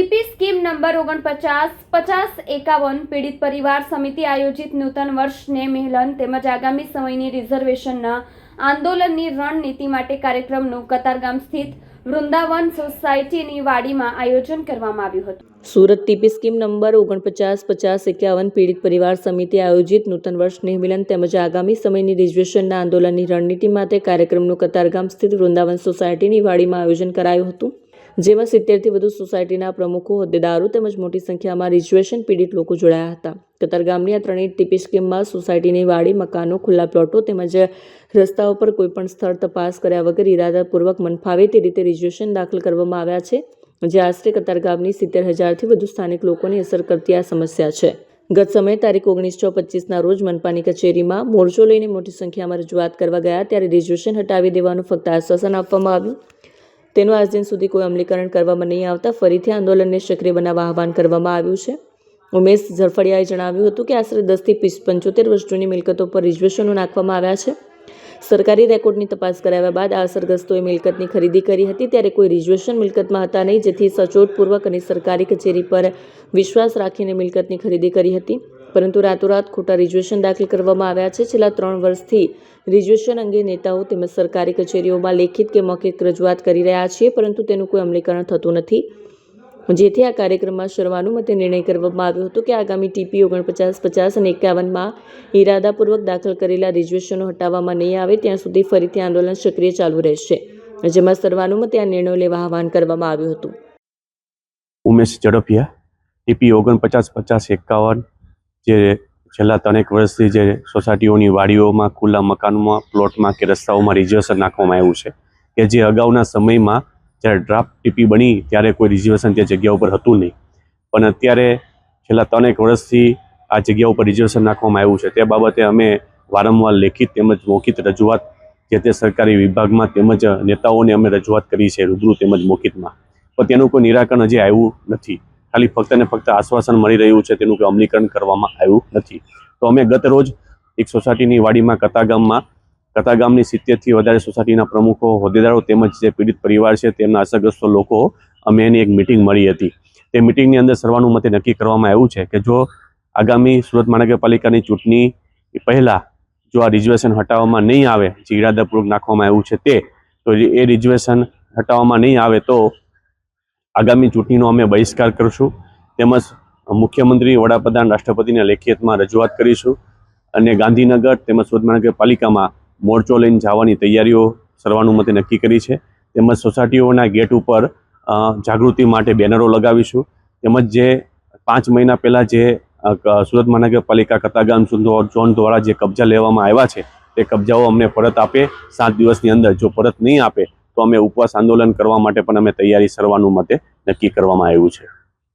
TP scheme number ઓગણપચાસ, પચાસ, એકાવન પીડિત પરિવાર સમિતિ આયોજિત નૂતન વર્ષને મિલન તેમજ આગામી સમયની રિઝર્વેશનના આંદોલનની રણનીતિ માટે કાર્યક્રમનું કતારગામ સ્થિત વૃંદાવન સોસાયટીની વાડીમાં આયોજન કરવામાં આવ્યું હતું. સુરત ટીપી સ્કીમ નંબર ઓગણપચાસ, પચાસ, એકાવન પીડિત પરિવાર સમિતિ આયોજિત નૂતન વર્ષ નિર્મિલન તેમજ આગામી સમયની રિઝર્વેશનના આંદોલનની રણનીતિ માટે કાર્યક્રમનું કતારગામ સ્થિત વૃંદાવન સોસાયટીની વાડીમાં આયોજન કરાયું હતું. જેમાં સિત્તેરથી વધુ સોસાયટીના પ્રમુખો, હોદ્દેદારો તેમજ મોટી સંખ્યામાં રિઝર્વેશન પીડિત લોકો જોડાયા હતા. કતારગામની આ ત્રણેય ટીપી સ્કીમમાં સોસાયટીની વાડી, મકાનો, ખુલ્લા પ્લોટો તેમજ રસ્તાઓ પર કોઈપણ સ્થળ તપાસ કર્યા વગર ઇરાદાપૂર્વક મનફાવે તે રીતે રિઝર્વેશન દાખલ કરવામાં આવ્યા છે, જે આશરે કતારગામની સિત્તેર હજારથી વધુ સ્થાનિક લોકોને અસર કરતી આ સમસ્યા છે. ગત સમયે તારીખ ઓગણીસ છ પચીસના રોજ મનપાની કચેરીમાં મોરચો લઈને મોટી સંખ્યામાં રજૂઆત કરવા ગયા, ત્યારે રિઝર્વેશન હટાવી દેવાનું ફક્ત આશ્વાસન આપવામાં આવ્યું. તેનું આજ દિન સુધી કોઈ અમલીકરણ કરવામાં નહીં આવતા. ફરીથી આંદોલનને સક્રિય બનાવવા આહવાન કરવામાં આવ્યું છે. ઉમેશ ઝરફળિયાએ જણાવ્યું હતું કે આશરે દસથી પંચોતેર વર્ષ મિલકતો પર રિઝર્વેશનો નાખવામાં આવ્યા છે. સરકારી રેકોર્ડની તપાસ કરાવ્યા બાદ આ અસરગ્રસ્તોએ મિલકતની ખરીદી કરી હતી ત્યારે કોઈ રિઝર્વેશન મિલકતમાં હતા નહીં, જેથી સચોટપૂર્વક અને સરકારી કચેરી પર વિશ્વાસ રાખીને મિલકતની ખરીદી કરી હતી. પરંતુ રાતોરાત ખોટા રિઝર્વેશન દાખલ કરવામાં આવ્યા છે. છેલ્લા ત્રણ વર્ષથી રિઝર્વેશન અંગે નેતાઓ તેમજ સરકારી કચેરીઓમાં લેખિત કે મૌખિક રજૂઆત કરી રહ્યા છીએ, પરંતુ તેનું કોઈ અમલીકરણ થતું નથી. જેથી આ કાર્યક્રમમાં સર્વાનુમતે નિર્ણય કરવામાં આવ્યો હતો કે આગામી ટીપી ઓગણપચાસ, પચાસ અને એકાવનમાં ઇરાદાપૂર્વક દાખલ કરેલા રિઝર્વેશનો હટાવવામાં નહીં આવે, ત્યાં સુધી ફરીથી આંદોલન સક્રિય ચાલુ રહેશે, જેમાં સર્વાનુમતે આ નિર્ણય લેવા આહવાન કરવામાં આવ્યું હતું. ઉમેશ ઝડપિયા ટીપી ઓગણપચાસ, પચાસ, એકાવન જે છેલ્લા ત્રણેક વર્ષથી જે સોસાયટીઓની વાડીઓમાં, ખુલ્લા મકાનોમાં, પ્લોટમાં કે રસ્તાઓમાં રિઝર્વેશન નાખવામાં આવ્યું છે કે જે અગાઉના સમયમાં જ્યારે ડ્રાફ્ટ ટીપી બની ત્યારે કોઈ રિઝર્વેશન તે જગ્યા ઉપર હતું નહીં. પણ અત્યારે છેલ્લા ત્રણેક વર્ષથી આ જગ્યા ઉપર રિઝર્વેશન નાખવામાં આવ્યું છે. તે બાબતે અમે વારંવાર લેખિત તેમજ મૌખિત રજૂઆત જે તે સરકારી વિભાગમાં તેમજ નેતાઓને અમે રજૂઆત કરી છે, રૂબરૂ તેમજ મૌખિતમાં પણ તેનું કોઈ નિરાકરણ હજી આવ્યું નથી. ખાલી ફક્ત ને ફક્ત આશ્વાસન મળી રહ્યું છે તેનું કોઈ અમલીકરણ કરવામાં આવ્યું નથી. તો અમે ગત રોજ એક સોસાયટીની વાડીમાં કતાગામમાં કતાગામની સિત્તેરથી વધારે સોસાયટીના પ્રમુખો, હોદ્દેદારો તેમજ જે પીડિત પરિવાર છે તેમના અસરગ્રસ્તો લોકો અમે એની એક મિટિંગ મળી હતી. તે મિટિંગની અંદર સર્વાનુમતે નક્કી કરવામાં આવ્યું છે કે જો આગામી સુરત મહાનગરપાલિકાની ચૂંટણી પહેલાં જો આ રિઝર્વેશન હટાવવામાં નહીં આવે, જે ઇરાદાપૂર્વક નાખવામાં આવ્યું છે તે, તો એ રિઝર્વેશન હટાવવામાં નહીં આવે તો આગામી ચૂંટણીનો અમે બહિષ્કાર કરશું. તેમજ મુખ્યમંત્રી, વડાપ્રધાન, રાષ્ટ્રપતિને લેખિતમાં રજૂઆત કરીશું. અને ગાંધીનગર તેમજ સુરત મહાનગરપાલિકામાં મોરચો લઈને જવાની તૈયારીઓ સર્વાનુમતે નક્કી કરી છે. તેમજ સોસાયટીઓના ગેટ ઉપર જાગૃતિ માટે બેનરો લગાવીશું. તેમજ જે પાંચ મહિના પહેલાં જે સુરત મહાનગરપાલિકા કતાગામ ઝોન દ્વારા જે કબજા લેવામાં આવ્યા છે, તે કબજાઓ અમને પરત આપે. સાત દિવસની અંદર જો પરત નહીં આપે તો અમે ઉપવાસ આંદોલન કરવા માટે પણ અમે તૈયારી સર્વાનુમતે નક્કી કરવામાં આવ્યું છે.